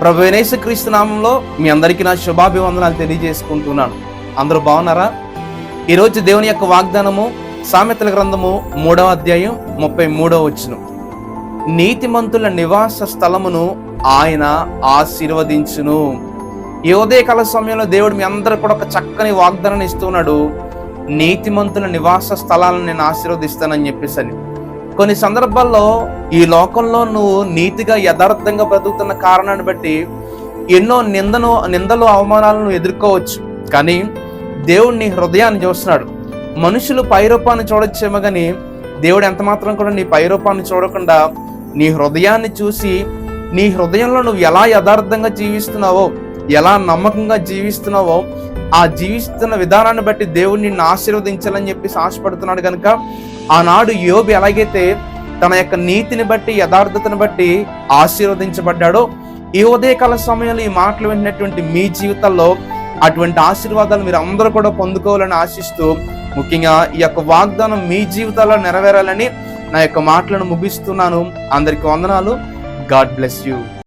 ప్రభు క్రీస్తు నామంలో మీ అందరికీ నా శుభాభివందనాలు తెలియజేసుకుంటున్నాను. అందరూ బాగున్నారా? ఈరోజు దేవుని యొక్క వాగ్దానము సామెతల గ్రంథము మూడవ అధ్యాయం ముప్పై మూడవ వచనం. నీతిమంతుల నివాస స్థలమును ఆయన ఆశీర్వదించును. ఈ ఉదయకాల సమయంలో దేవుడు మీ అందరూ కూడా ఒక చక్కని వాగ్దానం ఇస్తున్నాడు నీతిమంతుల నివాస స్థలాలను నేను ఆశీర్వదిస్తానని చెప్పేసి అని కొన్ని సందర్భాల్లో ఈ లోకంలో నువ్వు నీతిగా యథార్థంగా బ్రతుకుతున్న కారణాన్ని బట్టి ఎన్నో నిందను నిందలు అవమానాలను ఎదుర్కోవచ్చు. కానీ దేవుడు నీ హృదయాన్ని చూస్తున్నాడు. మనుషులు పైరూపాన్ని చూడొచ్చేమో కానీ దేవుడు ఎంతమాత్రం కూడా నీ పైరూపాన్ని చూడకుండా నీ హృదయాన్ని చూసి నీ హృదయంలో నువ్వు ఎలా యథార్థంగా జీవిస్తున్నావో ఎలా నమ్మకంగా జీవిస్తున్నావో ఆ జీవిస్తున్న విధానాన్ని బట్టి దేవుడు నిన్ను ఆశీర్వదించాలని చెప్పేసి ఆశపడుతున్నాడు కనుక ఆనాడు యోబి ఎలాగైతే తన యొక్క నీతిని బట్టి యథార్థతను బట్టి ఆశీర్వదించబడ్డాడో ఈ ఉదయకాల సమయంలో ఈ మాటలు వింటున్నటువంటి మీ జీవితాల్లో అటువంటి ఆశీర్వాదాలు మీరు అందరూ కూడా పొందుకోవాలని ఆశిస్తూ ముఖ్యంగా ఈ యొక్క వాగ్దానం మీ జీవితాల్లో నెరవేరాలని నా యొక్క మాటలను ముగిస్తున్నాను. అందరికి వందనాలు. God bless you.